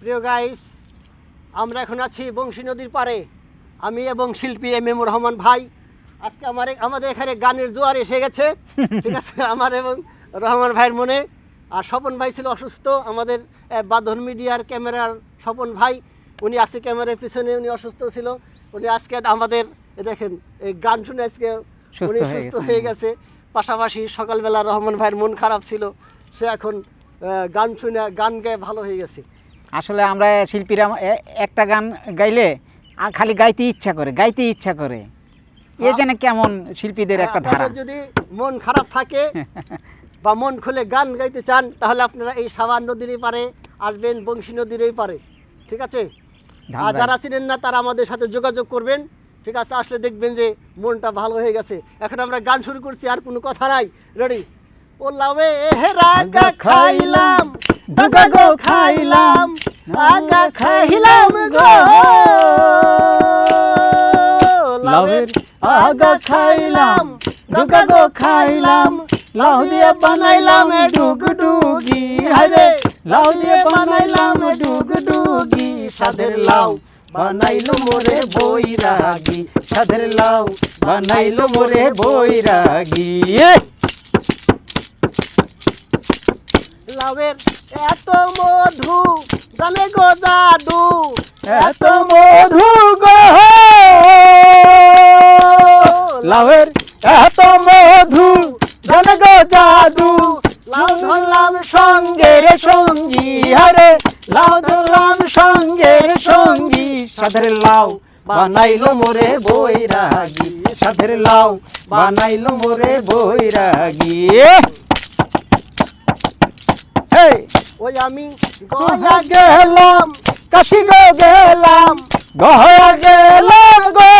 প্রিয় গাইস আমরা এখন আছি বংশী নদীর পাড়ে। আমি এবং শিল্পী এম এম রহমান ভাই। আজকে আমার আমাদের এখানে গানের জোয়ার এসে গেছে। ঠিক আছে আমার এবং রহমান ভাইয়ের মনে। আর স্বপন ভাই ছিল অসুস্থ। আমাদের বাঁধন মিডিয়ার ক্যামেরার স্বপন ভাই উনি আজকে ক্যামেরার পিছনে উনি অসুস্থ ছিল। উনি আজকে আমাদের দেখেন এই গান শুনে আজকে উনি সুস্থ। হয়ে গেছে। পাশাপাশি সকালবেলা রহমান ভাইয়ের মন খারাপ ছিল। সে এখন গান শুনে গান গেয়ে ভালো হয়ে গেছে। আসলে আমরা শিল্পীরা একটা গান গাইলে খালি গাইতে ইচ্ছা করে গাইতে ইচ্ছা করে। এ যেন কেমন শিল্পীদের একটা ধারা। যদি মন খারাপ থাকে বা মন খুলে গান গাইতে চান তাহলে আপনারা এই সাবান নদীর এই পারে আসবেন বংশী নদীর এই পারে। ঠিক আছে? আর যারা চিনেন না তারা আমাদের সাথে যোগাযোগ করবেন। ঠিক আছে? আসলে দেখবেন যে মনটা ভালো হয়ে গেছে। এখন আমরা গান শুরু করছি আর কোনো কথা নাই। রেডি ও লাভে খাইলাম। দুগা গো খাইলাম আগা খাইলাম গো। লাভের আগা খাইলাম দুগা গো খাইলাম। লাউ দিয়ে বানাইলাম ডুগ ডুগি হায়রে লাউ দিয়ে বানাইলাম ডুগ ডুগি সাদের লাউ বানাইলো মোরে বৈরাগী। সাদের লাউ বানাইলো মোরে বৈরাগী। লাউয়ের এত মধু জানে গো দাদু এত মধু গো লাউয়ের এত মধু জানে গো জাদু। লাউ ধরলাম সঙ্গে রে সঙ্গী হারে লাউ ধরলাম সঙ্গে রে সঙ্গী। সাদের লাউ বানাইলো মোরে বৈরাগী সাদের লাউ বানাইলো মোরে বৈরাগী। ওই আমি গয়া গেলাম কাশি গো গেলাম গয়া গেলাম গো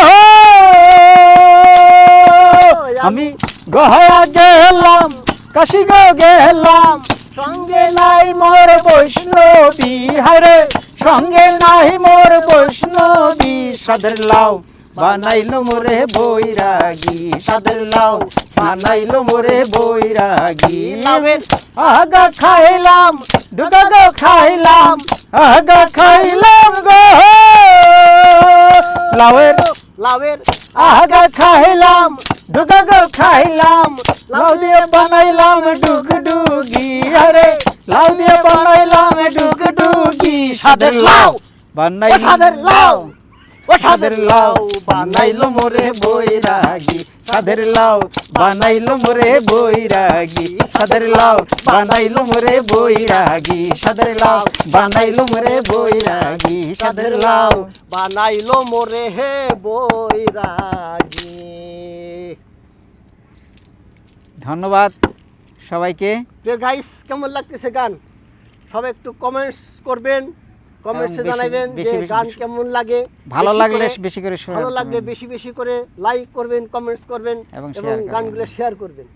আমি গয়া গেলাম কাশি গো গেলাম সঙ্গে নাই মোর বৈষ্ণবী। হারে সঙ্গে নাই মোর বৈষ্ণবী। সাদের লাউ বানাইলো মোরে বৈরাগী। সাদের লাউ বানাইলো মোরে বৈরাগী। লাউয়ের আগা খাইলাম দুগা গো খাইলাম আগা খাইলাম গো। লাউয়ের লাউয়ের আগা খাইলাম দুগা গো খাইলাম। লাউ দিয়ে বানাইলাম ডুগ ডুগি আরে লাউ দিয়ে বানাইলাম ডুগ ডুগি সাদের লাউ! বানাই সাদের লাউ! ও সাদের লাউ! বানাইলো মোরে বৈরাগী। সাদের লাউ বানাইলো মোরে বৈরাগী। সাদের লাউ বানাইলো মোরে বৈরাগী। সাদের লাউ বানাইলো মোরে বৈরাগী। সাদের লাউ বানাইলো মোরে হে বৈরাগী। ধন্যবাদ সবাইকে। গাইস কেমন লাগতেছে গান? সবাই একটু কমেন্টস করবেন। কমেন্টসে জানাবেন যে গান কেমন লাগে ভালো লাগলে বেশি করে শুনুন ভালো লাগলে বেশি বেশি করে লাইক করবেন কমেন্টস করবেন এবং গানগুলো শেয়ার করবেন।